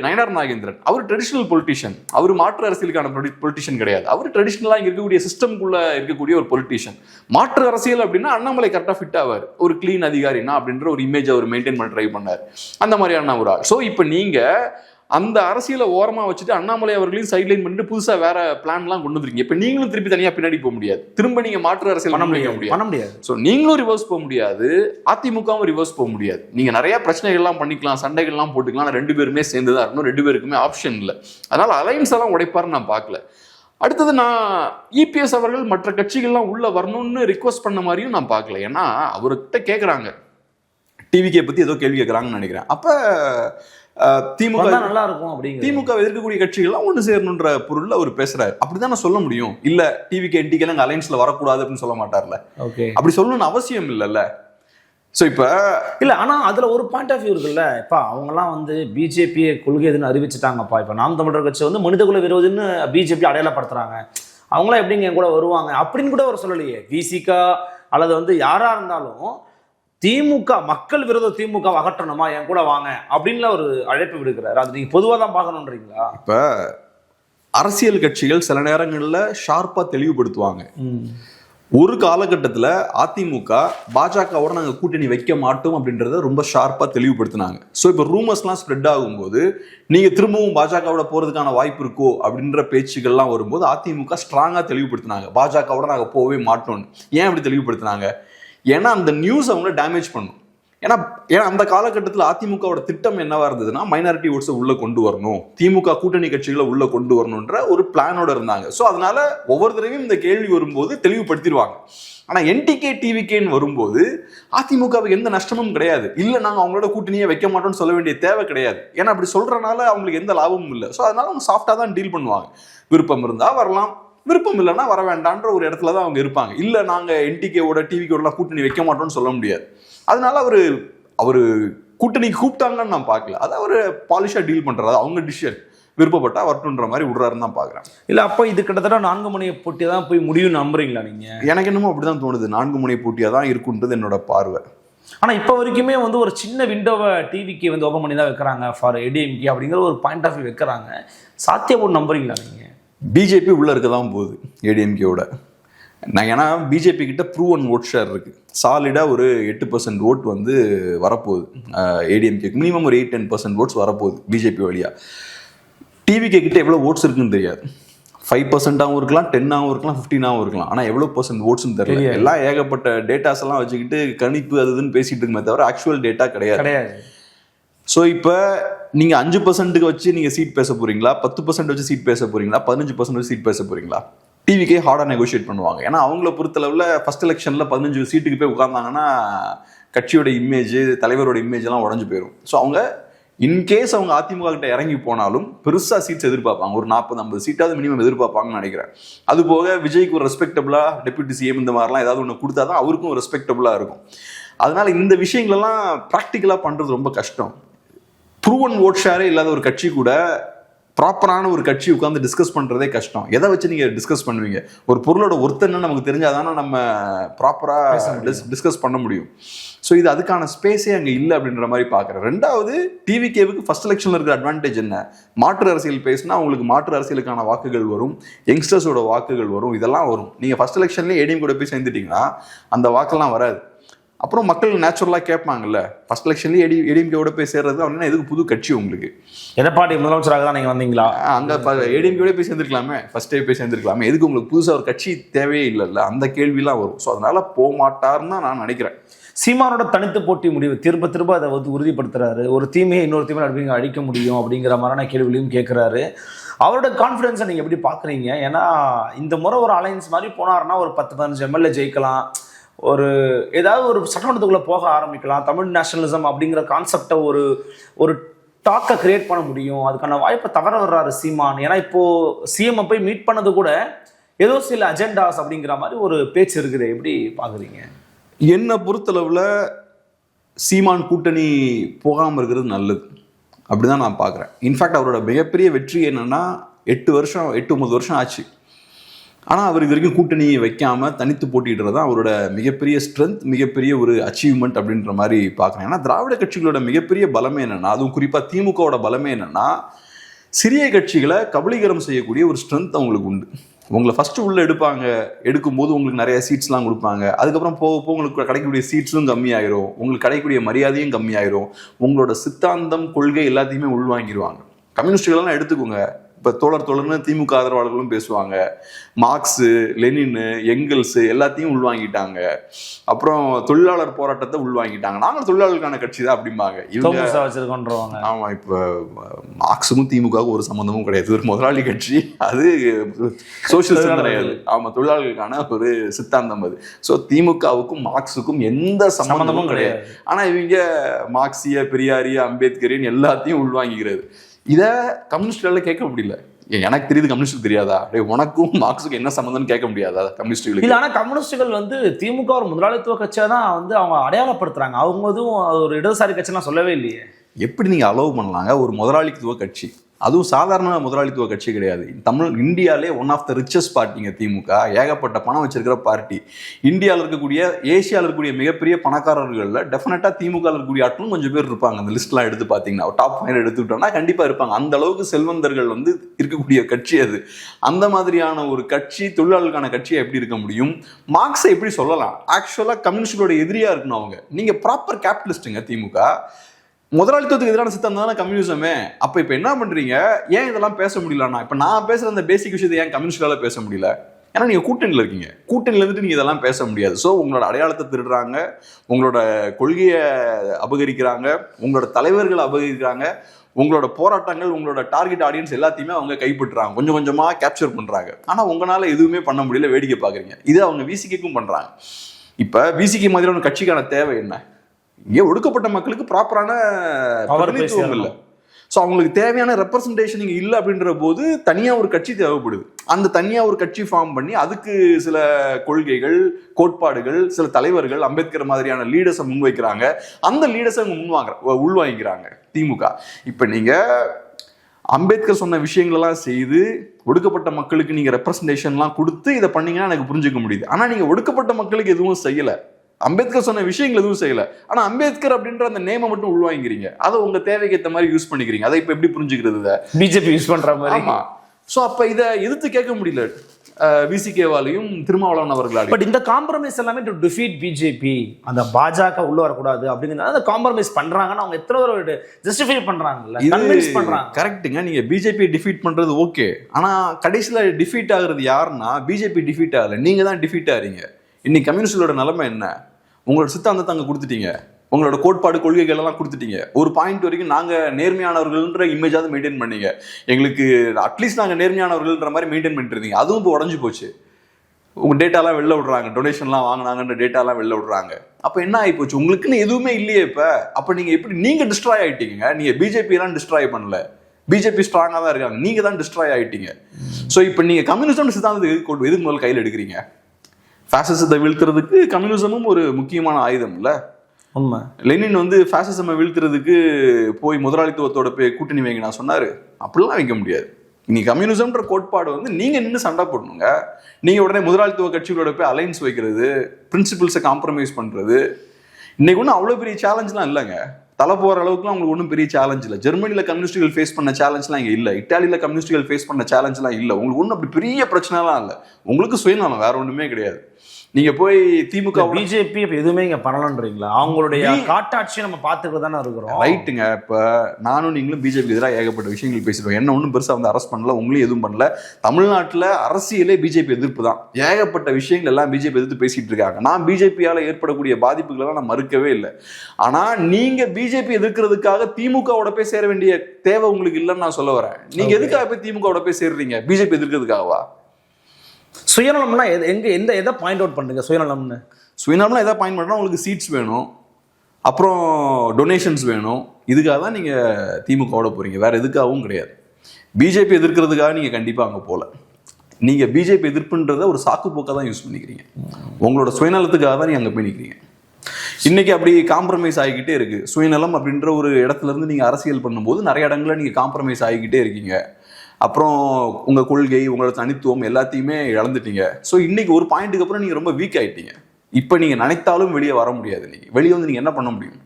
நயனார் நாகேந்திரன். அவர் ட்ரெடிஷ்னல் பொலிட்டிஷியன் அவர் மாற்று அரசியலுக்கான பொலிட்டிஷியன் கிடையாது. அவர் ட்ரெடிஷ்னலாக இங்கே இருக்கக்கூடிய சிஸ்டம்குள்ளே இருக்கக்கூடிய ஒரு பொலிட்டிஷியன் மாற்று அரசியல் அப்படின்னா அண்ணாமலை கரெக்டாக ஃபிட் ஆவார். ஒரு க்ளீன் அதிகாரினா அப்படின்ற ஒரு இமேஜ் அவர் மெயின்டைன் பண்ண ட்ரை பண்ணார். அந்த மாதிரியான ஒரு ஆள். ஸோ இப்போ நீங்கள் அந்த அரசியலை ஓரமா வச்சுட்டு அண்ணாமலை அவர்களையும் சைட்லைன் பண்ணிட்டு புதுசா வேற பிளான்லாம் கொண்டு வந்துருக்கீங்க. இப்போ நீங்களும் திருப்பி தனியா பின்னாடி போக முடியாது. திரும்ப நீங்க மாற்று அரசியல் பண்ண முடியாது. முடியாது. பண்ண முடியாது. ஸோ நீங்களும் ரிவர்ஸ் போக முடியாது. அதிமுகவும் ரிவர்ஸ் போக முடியாது. நீங்க நிறைய பிரச்சனைகள்லாம் பண்ணிக்கலாம் சண்டைகள்லாம் போட்டுக்கலாம். ரெண்டு பேருமே சேர்ந்து தான் இருக்கணும். ரெண்டு பேருக்குமே ஆப்ஷன் இல்லை. அதனால அலைன்ஸ் எல்லாம் உடைப்பாருன்னு நான் பார்க்கல. அடுத்தது நான் இபிஎஸ் அவர்கள் மற்ற கட்சிகள்லாம் உள்ள வரணும்னு ரிக்வஸ்ட் பண்ண மாதிரியும் நான் பார்க்கல. ஏன்னா அவர்கிட்ட கேட்குறாங்க டிவிகே பத்தி ஏதோ கேள்வி கேட்குறாங்கன்னு நினைக்கிறேன். அப்ப திமுக நல்லா இருக்கும் அப்படிங்கிறது திமுக எதிர்க்கக்கூடிய கட்சிகள்லாம் ஒன்று சேரணுன்ற பொருள்ல அவர் பேசுறாரு. அப்படிதான் சொல்ல முடியும். இல்ல டிவிகே என்டிகே அங்க அலைன்ஸ்ல வரக்கூடாது அப்படின்னு சொல்ல மாட்டார்ல. ஓகே. அப்படி சொல்லணும்னு அவசியம் இல்லைல்ல. ஸோ இப்போ இல்ல ஆனா அதுல ஒரு பாயிண்ட் ஆஃப் வியூ இருக்குல்ல. இப்ப அவங்க எல்லாம் வந்து பிஜேபி கொள்கை எதுன்னு அறிவிச்சிட்டாங்கப்பா. இப்ப நாம் தமிழர் கட்சி வந்து மனிதகுல விரோதின்னு பிஜேபி அடையாளப்படுத்துறாங்க. அவங்களாம் எப்படிங்க என் கூட வருவாங்க அப்படின்னு கூட அவர் சொல்லலையே. விசிகா அல்லது வந்து யாரா இருந்தாலும் திமுக மக்கள் விரோத திமுக அகற்றணுமா? என் கூட வாங்க. அப்படின்ல ஒரு அழைப்பு விடுக்கிறாரு. அது நீங்க பொதுவா தான் பார்க்கணுன்றீங்களா? இப்போ அரசியல் கட்சிகள் சில நேரங்களில் ஷார்ப்பாக தெளிவுபடுத்துவாங்க. ஒரு காலகட்டத்தில் அதிமுக பாஜகவோட நாங்கள் கூட்டணி வைக்க மாட்டோம் அப்படின்றத ரொம்ப ஷார்ப்பாக தெளிவுபடுத்தினாங்க. ஸோ இப்போ ரூமர்ஸ்லாம் ஸ்ப்ரெட் ஆகும்போது நீங்கள் திரும்பவும் பாஜகவோட போகிறதுக்கான வாய்ப்பு இருக்கோ? அப்படின்ற பேச்சுகள்லாம் வரும்போது அதிமுக ஸ்ட்ராங்காக தெளிவுபடுத்தினாங்க. பாஜகவோட நாங்கள் போகவே மாட்டோம்னு. ஏன் அப்படி தெளிவுபடுத்தினாங்க? ஏன்னா அந்த நியூஸ் அவங்கள டேமேஜ் பண்ணும். ஏன்னா ஏன்னா அந்த காலகட்டத்தில் அதிமுகவோட திட்டம் என்னவா இருந்ததுன்னா மைனாரிட்டி ஓட்ஸை உள்ள கொண்டு வரணும். திமுக கூட்டணி கட்சிகளை உள்ள கொண்டு வரணுன்ற ஒரு பிளானோட இருந்தாங்க. ஸோ அதனால ஒவ்வொரு தடவையும் இந்த கேள்வி வரும்போது தெளிவுபடுத்திடுவாங்க. ஆனால் என்டிகே டிவிகேன்னு வரும்போது அதிமுகவுக்கு எந்த நஷ்டமும் கிடையாது. இல்லை நாங்கள் அவங்களோட கூட்டணியை வைக்க மாட்டோம்னு சொல்ல வேண்டிய தேவை கிடையாது. ஏன்னா அப்படி சொல்கிறனால அவங்களுக்கு எந்த லாபமும் இல்லை. ஸோ அதனால அவங்க சாஃப்டாக தான் டீல் பண்ணுவாங்க. விருப்பம் இருந்தால் வரலாம். விருப்பம் இல்லைன்னா வர வேண்டான்ற ஒரு இடத்துல தான் அவங்க இருப்பாங்க. இல்ல நாங்க என்டிகேவோட டிவிக்கோடலாம் கூட்டணி வைக்க மாட்டோம்னு சொல்ல முடியாது. அதனால அவரு அவரு கூட்டணி கூப்பிட்டாங்கன்னு நான் பார்க்கல. அதை அவர் பாலிஷா டீல் பண்றாரு. அது அவங்க டிசிஷன் விருப்பப்பட்டா வரட்டுன்ற மாதிரி விடுறாருன்னு தான் பாக்குறேன் இல்ல அப்ப இது கிட்டத்தட்ட நான்கு மணி போட்டி தான் போய் முடியும் நம்புறீங்களா நீங்க? எனக்கு என்னமோ அப்படிதான் தோணுது. நான்கு முனை போட்டியா தான் இருக்குன்றது என்னோட பார்வை. ஆனா இப்ப வரைக்குமே வந்து ஒரு சின்ன விண்டோவை டிவிக்கு வந்து ஓபன் பண்ணி தான் வைக்கிறாங்க. ஃபார் ஏடிஎம்கே அப்படிங்கிற ஒரு பாயிண்ட் ஆஃப் வியூ வைக்கிறாங்க. சாத்தியப்போடு நம்புறீங்களா நீங்க? பிஜேபி உள்ள இருக்க தான் போகுது ஏடிஎம்கேவோட நான் ஏன்னா பிஜேபி கிட்ட ப்ரூவன் ஓட் ஷேர் இருக்கு. சாலிடா ஒரு எட்டு பர்சன்ட் ஓட் வந்து வரப்போகுது. ஏடிஎம்கே மினிமம் ஒரு எயிட் டென் பர்சன்ட் ஓட்ஸ் வரப்போகுது பிஜேபி வழியா. டிவிகே கிட்ட எவ்வளோ ஓட்ஸ் இருக்குன்னு தெரியாது. ஃபைவ் பர்சன்டாகவும் இருக்கலாம் டென்னாகவும் இருக்கலாம் ஃபிஃப்டீனாகவும் இருக்கலாம். ஆனால் எவ்வளோ பர்சன்ட் ஓட்ஸ்னு தெரியல. எல்லாம் ஏகப்பட்ட டேட்டாஸ் எல்லாம் வச்சுக்கிட்டு கணிப்பு அது இதுன்னு பேசிட்டு இருக்குமே தவிர ஆக்சுவல் டேட்டா கிடையாது. கிடையாது. ஸோ இப்போ நீங்கள் அஞ்சு பர்சன்ட்டுக்கு வச்சு நீங்கள் சீட் பேச போகிறீங்களா பத்து பர்சன்ட் வச்சு சீட் பேச போகிறீங்களா பதினஞ்சு பர்சன்ட் வச்சு சீட் பேச போகிறீங்களா டிவிக்கே ஹார்டாக நெகோஷியேட் பண்ணுவாங்க. ஏன்னா அவங்கள பொறுத்தளவில் ஃபர்ஸ்ட் எலெக்ஷனில் பதினஞ்சு சீட்டுக்கு போய் உட்கார்ந்தாங்கன்னா கட்சியோட இமேஜ் தலைவரோட இமேஜ் எல்லாம் உடஞ்சு போயிடும் ஸோ அவங்க இன்கேஸ் அவங்க அதிமுக கிட்ட இறங்கி போனாலும் பெருசாக சீட்ஸ் எதிர்பார்ப்பாங்க. ஒரு நாற்பது ஐம்பது சீட்டாவது மினிமம் எதிர்பார்ப்பாங்கன்னு நினைக்கிறேன். அது போக விஜய்க்கு ஒரு ரெஸ்பெக்டபுளாக டெபியூட்டி சிஎம் இந்த மாதிரிலாம் ஏதாவது ஒன்று கொடுத்தா தான் அவருக்கும் ரெஸ்பெக்டபுளாக இருக்கும். அதனால இந்த விஷயங்களெல்லாம் ப்ராக்டிக்கலாக பண்ணுறது ரொம்ப கஷ்டம். ப்ரூவன் ஓட் ஷேரே இல்லாத ஒரு கட்சி கூட ப்ராப்பரான ஒரு கட்சி உட்காந்து டிஸ்கஸ் பண்றதே கஷ்டம். எதை வச்சு நீங்க டிஸ்கஸ் பண்ணுவீங்க? ஒரு பொருளோட ஒருத்தன்னு நமக்கு தெரிஞ்சாதானே நம்ம ப்ராப்பரா டிஸ்கஸ் பண்ண முடியும். ஸோ இது அதுக்கான ஸ்பேஸே அங்கே இல்லை அப்படின்ற மாதிரி பார்க்குறேன். ரெண்டாவது டிவிகேவுக்கு ஃபர்ஸ்ட் எலெக்ஷனில் இருக்கிற அட்வான்டேஜ் என்ன? மாற்று அரசியல் பேசினா உங்களுக்கு மாற்று அரசியலுக்கான வாக்குகள் வரும் யங்ஸ்டர்ஸோட வாக்குகள் வரும் இதெல்லாம் வரும். நீங்கள் ஃபர்ஸ்ட் எலெக்ஷன்லேயே ஏடிஎம் கூட போய் சேர்ந்துட்டீங்கன்னா அந்த வாக்கெல்லாம் வராது. அப்புறம் மக்கள் நேச்சுரலாக கேட்பாங்கல்ல ஃபர்ஸ்ட் எலெக்ஷன்லேயே ஏடி ஏடிஎம்கேவோட போய் சேர்றது அப்படின்னா எதுக்கு புது கட்சி உங்களுக்கு? எடப்பாடி முதலமைச்சராக தான் நீங்க வந்தீங்களா? அங்கே ஏடிஎம்கேவோட போய் சேர்ந்துருக்கலாமே ஃபர்ஸ்டே போய் சேர்ந்துருக்கலாமே எதுக்கு உங்களுக்கு புதுசாக ஒரு கட்சி தேவையே இல்லைல்ல அந்த கேள்விலாம் வரும். ஸோ அதனால போக மாட்டாருன்னு தான் நான் நினைக்கிறேன். சீமானோட தனித்து போட்டி முடிவு திரும்ப திரும்ப அதை வந்து உறுதிப்படுத்துறாரு. ஒரு தீமையை இன்னொரு தீமையை அப்படிங்க அழிக்க முடியும் அப்படிங்கிற மாதிரியான கேள்விகளையும் கேட்குறாரு அவரோட கான்ஃபிடன்ஸை நீங்கள் எப்படி பார்க்குறீங்க ஏன்னா இந்த முறை ஒரு அலைன்ஸ் மாதிரி போனாருன்னா ஒரு பத்து பதினஞ்சு எம்எல்ஏ ஜெயிக்கலாம். ஒரு ஏதாவது ஒரு சட்டமன்றத்துக்குள்ளே போக ஆரம்பிக்கலாம். தமிழ் நேஷனலிசம் அப்படிங்கிற கான்செப்டை ஒரு ஒரு டாக்கை கிரியேட் பண்ண முடியும். அதுக்கான வாய்ப்பை தவற வர்றாரு சீமான். ஏன்னா இப்போ சிஎம் போய் மீட் பண்ணது கூட ஏதோ சில அஜெண்டாஸ் அப்படிங்கிற மாதிரி ஒரு பேச்சு இருக்குது. எப்படி பார்க்குறீங்க? என்னை பொறுத்தளவில் சீமான் கூட்டணி போகாமல் இருக்கிறது நல்லது. அப்படிதான் நான் பார்க்குறேன். இன்ஃபேக்ட் அவரோட மிகப்பெரிய வெற்றி என்னன்னா எட்டு வருஷம் எட்டு ஒன்பது வருஷம் ஆச்சு. ஆனால் அவர் இது வரைக்கும் கூட்டணியை வைக்காமல் தனித்து போட்டிடுறது தான் அவரோட மிகப்பெரிய ஸ்ட்ரென்த் மிகப்பெரிய ஒரு அச்சீவ்மெண்ட் அப்படின்ற மாதிரி பார்க்குறேன். ஏன்னா திராவிட கட்சிகளோட மிகப்பெரிய பலமே என்னென்னா அதுவும் குறிப்பாக திமுகவோட பலமே என்னென்னா சிறிய கட்சிகளை கபலீகரம் செய்யக்கூடிய ஒரு ஸ்ட்ரென்த் அவங்களுக்கு உண்டு. உங்களை ஃபஸ்ட்டு உள்ளே எடுப்பாங்க எடுக்கும்போது உங்களுக்கு நிறைய சீட்ஸ்லாம் கொடுப்பாங்க. அதுக்கப்புறம் போக போக உங்களுக்கு கிடைக்கக்கூடிய சீட்ஸும் கம்மியாயிரும். உங்களுக்கு கிடைக்கக்கூடிய மரியாதையும் கம்மியாயிரும். உங்களோட சித்தாந்தம் கொள்கை எல்லாத்தையுமே உள்வாங்கிடுவாங்க கம்யூனிஸ்டுகளெல்லாம் எடுத்துக்கோங்க. இப்போ தோழர் தோழர்னு திமுக ஆதரவாளர்களும் பேசுவாங்க. மார்க்ஸு லெனின் எங்கல்ஸு எல்லாத்தையும் உள்வாங்கிட்டாங்க. அப்புறம் தொழிலாளர் போராட்டத்தை உள்வாங்கிட்டாங்க. நாங்கள் தொழிலாளர்களுக்கான கட்சி தான் அப்படிம்பாங்க. வச்சிருக்கோன்றவாங்க. ஆமா இப்ப மார்க்ஸுக்கும் திமுகவுக்கும் ஒரு சம்பந்தமும் கிடையாது. ஒரு முதலாளி கட்சி. அது சோசியல் சிந்தனை அது ஆமா தொழிலாளர்களுக்கான ஒரு சித்தாந்தம் அது. ஸோ திமுகவுக்கும் மார்க்ஸுக்கும் எந்த சம்பந்தமும் சம்பந்தமும் கிடையாது. ஆனா இவங்க மார்க்சிய பெரியாரிய அம்பேத்கரின் எல்லாத்தையும் உள்வாங்கிக்கிறது. இதை கம்யூனிஸ்ட்களால கேட்க முடியல. எனக்கு தெரியுது கம்யூனிஸ்ட் தெரியாதா? உனக்கும் மார்க்ஸுக்கும் என்ன சம்பந்தம்னு கேட்க முடியாதா? கம்யூனிஸ்டுகளுக்கு இல்ல ஆனா கம்யூனிஸ்டுகள் வந்து திமுக ஒரு முதலாளித்துவ கட்சியா தான் வந்து அவங்க அடையாளப்படுத்துறாங்க. அவங்க எதுவும் ஒரு இடதுசாரி கட்சிலாம் சொல்லவே இல்லையே. எப்படி நீங்க அலோவ் பண்ணலாங்க? ஒரு முதலாளித்துவ கட்சி. அதுவும் சாதாரண முதலாளித்துவ கட்சி கிடையாது. தமிழ் இந்தியாவிலே ஒன் ஆஃப் த ரிச்சஸ்ட் பார்ட்டிங்க திமுக. ஏகப்பட்ட பணம் வச்சிருக்கிற பார்ட்டி இந்தியாவில் இருக்கக்கூடிய ஏசியாவில் இருக்கக்கூடிய மிகப்பெரிய பணக்காரர்களில் டெஃபினட்டாக திமுக இருக்கக்கூடிய ஆட்களும் கொஞ்சம் பேர் இருப்பாங்க. அந்த லிஸ்ட்லாம் எடுத்து பார்த்தீங்கன்னா டாப் ஃபைவ் எடுத்துக்கிட்டோம்னா கண்டிப்பாக இருப்பாங்க. அந்த அளவுக்கு செல்வந்தர்கள் வந்து இருக்கக்கூடிய கட்சி அது. அந்த மாதிரியான ஒரு கட்சி தொழிலாளர்களுக்கான கட்சியை எப்படி இருக்க முடியும்? மார்க்ஸை எப்படி சொல்லலாம்? ஆக்சுவலாக கம்யூனிஸ்டோட எதிரியாக இருக்கணும் அவங்க. நீங்கள் ப்ராப்பர் கேபிட்டலிஸ்ட்டுங்க திமுக. முதலாளித்துவத்துக்கு எதிரான சித்தம் தானே கம்யூனிசமே. அப்போ இப்போ என்ன பண்ணுறீங்க ஏன் இதெல்லாம் பேச முடியலன்னா இப்போ நான் பேசுகிற அந்த பேசிக் விஷயத்தை ஏன் கம்யூனிஸ்டால பேச முடியல? ஏன்னா நீங்கள் கூட்டணியில் இருக்கீங்க. கூட்டணியில் இருந்துட்டு நீங்கள் இதெல்லாம் பேச முடியாது. ஸோ உங்களோட அடையாளத்தை திருடுறாங்க. உங்களோட கொள்கையை அபகரிக்கிறாங்க. உங்களோட தலைவர்களை அபகரிக்கிறாங்க. உங்களோட போராட்டங்கள் உங்களோட டார்கெட் ஆடியன்ஸ் எல்லாத்தையுமே அவங்க கைப்பற்றுறாங்க. கொஞ்சம் கொஞ்சமாக கேப்சர் பண்ணுறாங்க ஆனால் உங்களால் எதுவுமே பண்ண முடியல வேடிக்கை பார்க்குறீங்க. இது அவங்க விசிகேக்கும் பண்ணுறாங்க இப்போ விசிகே மாதிரியான கட்சிக்கான தேவை என்ன? இங்கே ஒடுக்கப்பட்ட மக்களுக்கு ப்ராப்பரான பிரதிநிதித்துவம். இல்லை. ஸோ அவங்களுக்கு தேவையான ரெப்ரசன்டேஷன் இங்கே இல்லை அப்படின்ற போது தனியாக ஒரு கட்சி தேவைப்படுது. அந்த தனியாக ஒரு கட்சி ஃபார்ம் பண்ணி அதுக்கு சில கொள்கைகள் கோட்பாடுகள் சில தலைவர்கள் அம்பேத்கர் மாதிரியான லீடர்ஸை முன்வைக்கிறாங்க. அந்த லீடர்ஸை அவங்க முன்வாங்க உள்வாங்கிக்கிறாங்க திமுக. இப்போ நீங்கள் அம்பேத்கர் சொன்ன விஷயங்களெல்லாம் செய்து ஒடுக்கப்பட்ட மக்களுக்கு நீங்க ரெப்ரசன்டேஷன்லாம் கொடுத்து இதை பண்ணீங்கன்னா எனக்கு புரிஞ்சுக்க முடியுது. ஆனா நீங்க ஒடுக்கப்பட்ட மக்களுக்கு எதுவும் செய்யல. அம்பேத்கர் சொன்ன விஷயங்கள் எதுவும் செய்யல. ஆனா அம்பேத்கர் அப்படின்ற அந்த நேமை மட்டும் உள்வாங்கிறீங்க அதை உங்க தேவைக்கு ஏற்ற மாதிரி யூஸ் பண்ணிக்கிறீங்க. அதை இப்ப எப்படி புரிஞ்சுக்கிறது பிஜேபி யூஸ் பண்ற மாதிரி. ஆமா. சோ அப்ப இதை எதிர்த்து கேட்க முடியல. விசிகேவாலையும் திருமாவளவன் அவர்களாலையும். பட் இந்த காம்ப்ரமைஸ் எல்லாமே டு டிஃபீட் பிஜேபி அந்த பாஜக உள்ள வரக்கூடாது அப்படிங்கிறது அந்த காம்ப்ரமைஸ் பண்றாங்கன்னு அவங்க எத்தனை தடவை ஜஸ்டிஃபை பண்றாங்கல்ல? கன்வின்ஸ் பண்றாங்க. கரெக்ட்டுங்க நீங்க பிஜேபி டிஃபீட் பண்றது ஓகே ஆனா கடைசியில டிஃபீட் ஆகுறது யாருன்னா பிஜேபி டிஃபீட் ஆகல. நீங்க தான் டிஃபீட் ஆறீங்க. இன்னைக்கு கம்யூனிஸ்டோட நிலைமை என்ன? உங்களோட சித்தாந்தத்தை அங்கே கொடுத்துட்டீங்க. உங்களோட கோட்பாடு கொள்கைகள் எல்லாம் கொடுத்துட்டீங்க. ஒரு பாயிண்ட் வரைக்கும் நாங்கள் நேர்மையானவர்கள்ன்ற இமேஜாவது மெயின்டைன் பண்ணீங்க. எங்களுக்கு அட்லீஸ்ட் நாங்கள் நேர்மையானவர்கள்ன்ற மாதிரி மெயின்டைன் பண்ணிட்டு இருந்தீங்க. அதுவும் இப்போ உடஞ்சு போச்சு. உங்கள் டேட்டாலாம் வெளில விடுறாங்க. டொனேஷன்லாம் வாங்கினாங்கன்ற டேட்டாலாம் வெளில விடுறாங்க. அப்போ என்ன ஆகி போச்சு? உங்களுக்குன்னு எதுவுமே இல்லையே இப்போ. அப்போ நீங்கள் எப்படி நீங்கள் டிஸ்ட்ராய் ஆகிட்டீங்க நீங்கள் பிஜேபியெல்லாம் டிஸ்ட்ராய் பண்ணல. பிஜேபி ஸ்ட்ராங்காக தான் இருக்காங்க. நீங்கள் தான் டிஸ்ட்ராய் ஆகிட்டீங்க ஸோ இப்போ நீங்கள் கம்யூனிஸ்டம் சித்தாந்தத்துக்கு எதுக்கு முதல் எதுக்கு முதல்ல கையில் எடுக்கிறீங்க? ஃபேசிசத்தை வீழ்த்துறதுக்கு கம்யூனிசமும் ஒரு முக்கியமான ஆயுதம் இல்ல உண்மை. லெனின் வந்து ஃபேசிசமை வீழ்த்துறதுக்கு போய் முதலாளித்துவத்தோட போய் கூட்டணி வைங்க நான் சொன்னாரு. அப்படிலாம் வைக்க முடியாது. இன்னைக்கு கம்யூனிசம்ன்ற கோட்பாடு வந்து நீங்க நின்று சண்டை போடணுங்க. நீங்க உடனே முதலாளித்துவ கட்சிகளோட போய் அலைன்ஸ் வைக்கிறது பிரின்சிபிள்ஸை காம்ப்ரமைஸ் பண்றது. இன்னைக்கு ஒன்றும் அவ்வளோ பெரிய சேலஞ்ச்லாம் இல்லைங்க. தலை போகிற அளவுக்குலாம் அவங்களுக்கு ஒன்றும் பெரிய சேலஞ்ச் இல்லை. ஜெர்மனியில் கம்யூனிஸ்டுகள் ஃபேஸ் பண்ண சேலஞ்ச்லாம் இங்கே இல்லை. இட்டாலியில் கம்யூனிஸ்டுகள் ஃபேஸ் பண்ண சேலஞ்ச்லாம் இல்லை. உங்களுக்கு ஒன்றும் அப்படி பெரிய பிரச்சனைலாம் இல்லை. உங்களுக்கு சுயநலம் வேற ஒன்றுமே கிடையாது. நீங்க போய் திமுக பிஜேபி இப்ப எதுவுமே இங்க பண்ணலன்றீங்களா? அவங்களுடைய காட்டாட்சியை நம்ம பார்த்துட்டு தானே இருக்கிறோம். ரைட்டுங்க. இப்போ நானும் நீங்களும் பிஜேபி எதிராக ஏகப்பட்ட விஷயங்கள் பேசிடுவோம் என்ன ஒன்றும் பெருசாக வந்து அரெஸ்ட் பண்ணல உங்களையும் எதுவும் பண்ணல. தமிழ்நாட்டில் அரசியலே பிஜேபி எதிர்ப்பு தான். ஏகப்பட்ட விஷயங்கள் எல்லாம் பிஜேபி எதிர்த்து பேசிட்டு இருக்காங்க. நான் பிஜேபியால் ஏற்படக்கூடிய பாதிப்புகளெல்லாம் நான் மறுக்கவே இல்லை. ஆனால் நீங்கள் பிஜேபி எதிர்க்கிறதுக்காக திமுகவோட போய் சேர வேண்டிய தேவை உங்களுக்கு இல்லைன்னு நான் சொல்ல வரேன். நீங்க. எதுக்காக போய் திமுகவோட போய் சேர்றீங்க? பிஜேபி எதிர்க்கிறதுக்காகவா? சுயநலம்னா எது- எங்கே எந்த எதை பாயிண்ட் அவுட் பண்ணுங்க சுயநலம்னு? சுயநலம்லாம் எதாவது பாயிண்ட் பண்ணால் உங்களுக்கு சீட்ஸ் வேணும். அப்புறம் டொனேஷன்ஸ் வேணும். இதுக்காக தான் நீங்கள் திமுகவோட போகிறீங்க வேறு எதுக்காகவும் கிடையாது. பிஜேபி எதிர்க்கிறதுக்காக நீங்கள் கண்டிப்பாக அங்கே போகல. நீங்கள் பிஜேபி எதிர்ப்புன்றத ஒரு சாக்கு போக்காக தான் யூஸ் பண்ணிக்கிறீங்க. உங்களோட சுயநலத்துக்காக தான் நீங்கள் அங்கே போய் நிற்கிறீங்க இன்னைக்கு அப்படி காம்ப்ரமைஸ் ஆகிக்கிட்டே இருக்கு. சுயநலம் அப்படின்ற ஒரு இடத்துல இருந்து நீங்கள் அரசியல் பண்ணும்போது நிறைய இடங்களில் நீங்கள் காம்ப்ரமைஸ் ஆகிக்கிட்டே இருக்கீங்க. அப்புறம் உங்கள் கொள்கை உங்களோட தனித்துவம் எல்லாத்தையுமே இழந்துட்டீங்க. ஸோ இன்னைக்கு ஒரு பாயிண்ட்டுக்கு அப்புறம் நீங்கள் ரொம்ப வீக் ஆயிட்டீங்க. இப்போ நீங்கள் நினைத்தாலும் வெளியே வர முடியாது இன்னைக்கு. வெளியே வந்து நீங்கள் என்ன பண்ண முடியும்?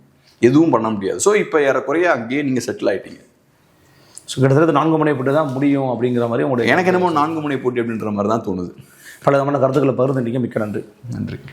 எதுவும் பண்ண முடியாது. ஸோ இப்போ ஏறக்குறைய அங்கேயே நீங்கள் செட்டில் ஆயிட்டீங்க. ஸோ கிட்டத்தட்ட நான்கு முனை போட்டு தான் முடியும் அப்படிங்கிற மாதிரி உங்களுடைய எனக்கு என்னமோ நான்கு முனை போட்டி அப்படின்ற மாதிரி தான் தோணுது. பல விதமான கருத்துக்களை பகிர்ந்துட்டீங்க. மிக்க நன்றி. நன்றி.